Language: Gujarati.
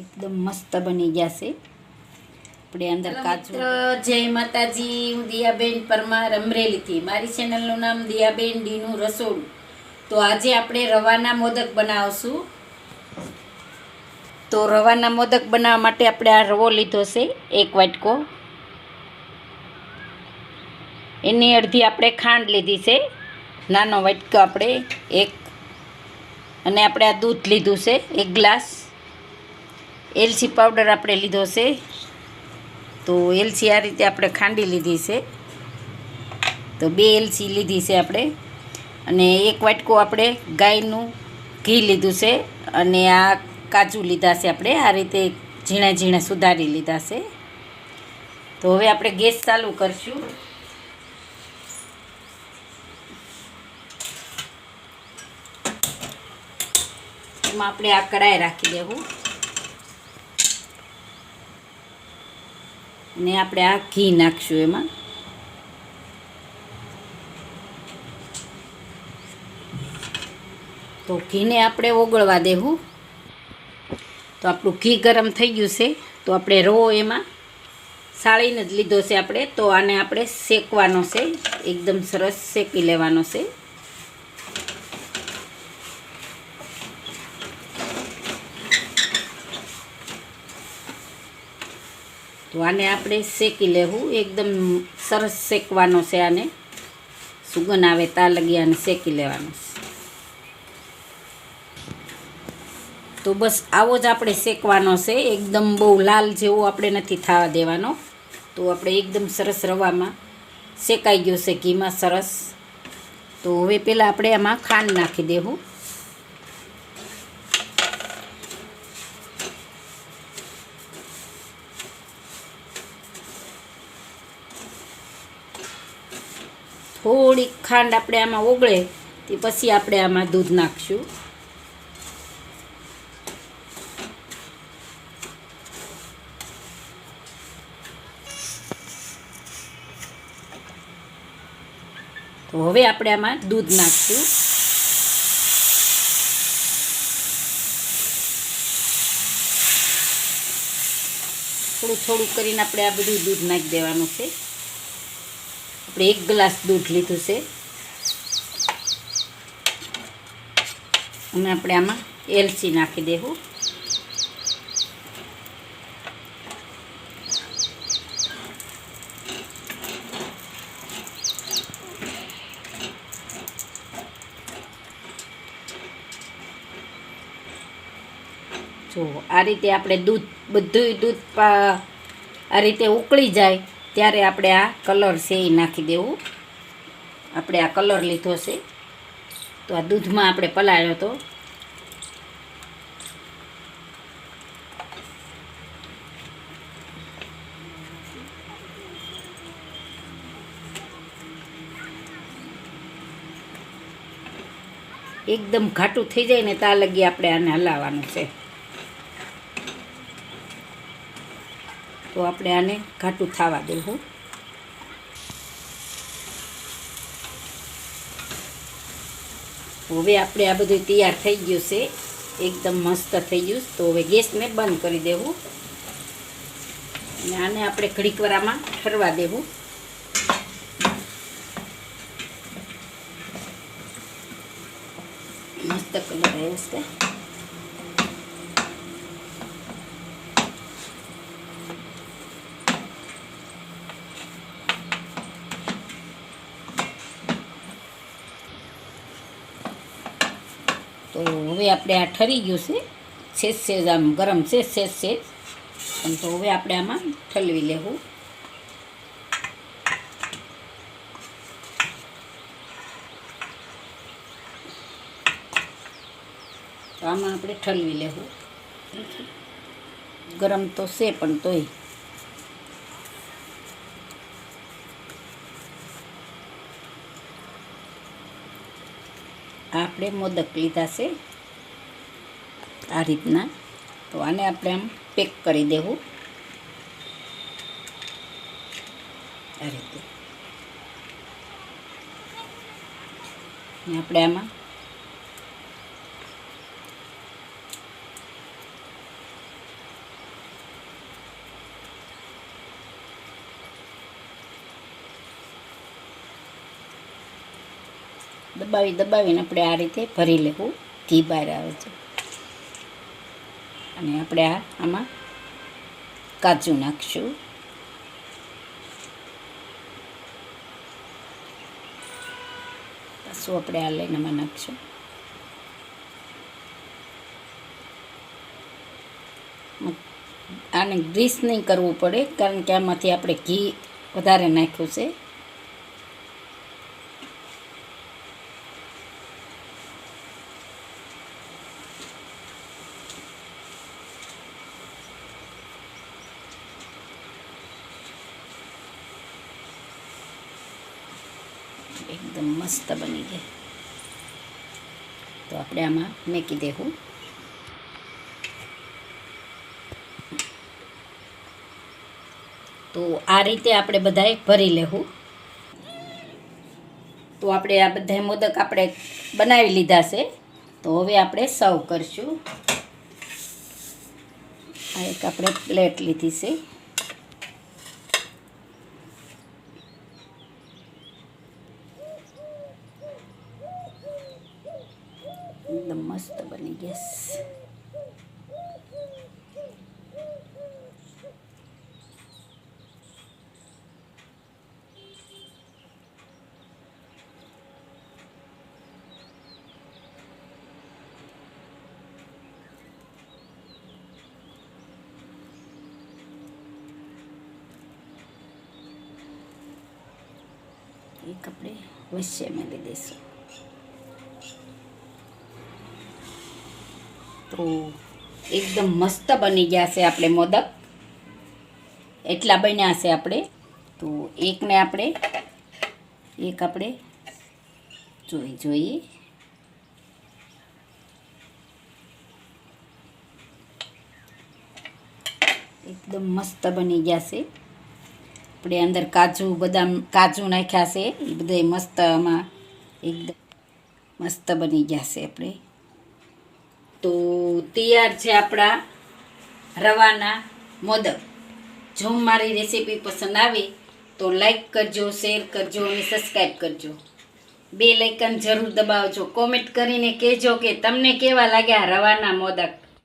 એકદમ મસ્ત બની ગયા છે આપણે અંદર કાચું જય માતાજી. હું દિયાબેન પરમાર અમરેલીથી. મારી ચેનલનું નામ દિયાબેન ડીનું રસોડું. તો આજે આપણે રવાના મોદક બનાવશું. તો રવાના મોદક બનાવવા માટે આપણે આ રવો લીધો છે એક વાટકો. એની અડધી આપણે ખાંડ લીધી છે. નાનો વાટકો આપણે એક. અને આપણે આ દૂધ લીધું છે એક ગ્લાસ. એલચી પાવડર આપણે લીધો છે. તો એલચી આ રીતે આપણે ખાંડી લીધી છે. તો બે એલચી લીધી છે આપણે. અને એક વાટકો આપણે ગાયનું ઘી લીધું છે. અને આ કાજુ લીધા છે આપણે. આ રીતે ઝીણા ઝીણા સુધારી લીધા છે. તો હવે આપણે ગેસ ચાલુ કરશું. એમાં આપણે આ કડાઈ રાખી દેવું. અને આપણે આ ઘી નાખશું એમાં. તો ઘીને આપણે ઓગળવા દેવું તો આપણું ઘી ગરમ થઈ ગયું છે, તો આપણે રો એમાં સાળીને જ લીધો છે આપણે, તો આને આપણે શેકવાનો છે, એકદમ સરસ શેકી લેવાનો છે. તો આને આપણે શેકી લેવું. એકદમ સરસ શેકવાનો છે આને. સુગંધ આવે તા લગી આને શેકી લેવાનું તો બસ આવો જ આપણે શેકવાનો છે. એકદમ બહુ લાલ જેવો આપણે નથી થવા દેવાનો. તો આપણે એકદમ સરસ રવામાં શેકાઈ ગયો છે ઘીમાં સરસ. તો હવે પહેલાં આપણે આમાં ખાંડ નાખી દેવું. ખાંડ આપણે આમાં ઓગળે, તે પછી આપણે આમાં દૂધ નાખશું. તો હવે આપણે આમાં દૂધ નાખશું. થોડું થોડું કરીને આપણે આ બધું દૂધ નાખી દેવાનું છે. આપણે એક ગ્લાસ દૂધ લીધું છે. અને આપણે આમાં એલચી નાખી દેવું. જો, આ રીતે આપણે દૂધ બધું દૂધ આ રીતે ઉકળી જાય, ત્યારે આપણે આ કલર છે એ નાખી દેવું. આપણે આ કલર લીધો છે. તો આ દૂધમાં આપણે પલાળ્યો હતો એકદમ ઘાટું થઈ જાય ને ત્યાં લગી આપણે આને હલાવવાનું છે. તો આપણે આને ઘાટું થવા દેવું. હવે આપણે આ બધું તૈયાર થઈ ગયું છે. એકદમ મસ્ત થઈ ગયું તો હવે ગેસને બંધ કરી દેવું. અને આને આપણે ઘડીક વરામાં ઠરવા દેવું. મસ્ત કલર આવ્યો છે. તો હવે આપણે આ ઠરી ગયું છે. સેજ સેજ આમ ગરમ છે સેજ સેજ પણ તો હવે આપણે આમાં ઠલવી લેવું. તો આમાં આપણે ઠલવી લેવું. ગરમ તો છે પણ તોય. આપણે મોદક લીધા છે. આ રીતના. તો આને આપણે આમ પેક કરી દેવું. આ રીતે. આપણે આમાં દબાવી, દબાવીને આપણે આ રીતે ભરી લેવું. ઘી બહાર આવે છે. અને આપણે આ, આમાં કાજુ નાખશું. પાછું આપણે આ લઈને આમાં નાખશું. આને ગ્રીસ નહીં કરવું પડે, કારણ કે આમાંથી આપણે ઘી વધારે નાખ્યું છે. એકદમ મસ્ત બની ગઈ. તો આપણે આમાં મેકી દેવું. તો આ રીતે આપણે બધાએ ભરી લેવું. તો આપણે આ બધા મોદક આપણે બનાવી લીધા છે. તો હવે આપણે સર્વ કરશું. આ એક આપણે પ્લેટ લીધી છે એકદમ મસ્ત બની ગયા છે. એક આપણે વચ્ચે મેળવી દઈશું તો એકદમ મસ્ત બની ગયા છે આપણે મોદક એટલા બન્યા છે આપણે તો એકને આપણે એક આપણે જોઈ જોઈએ એકદમ મસ્ત બની ગયા છે આપણે અંદર કાજુ, બદામ, કાજુ નાખ્યા છે. એ બધા મસ્ત આમાં એકદમ મસ્ત બની ગયા છે આપણે. તો તૈયાર છે આપણા રવાના મોદક. જો મારી રેસીપી પસંદ આવે, તો લાઈક કરજો શેર કરજો અને સબસ્ક્રાઈબ કરજો. બે લાઇકન જરૂર દબાવજો. કોમેન્ટ કરીને કહેજો કે તમને કેવા લાગ્યા રવાના મોદક?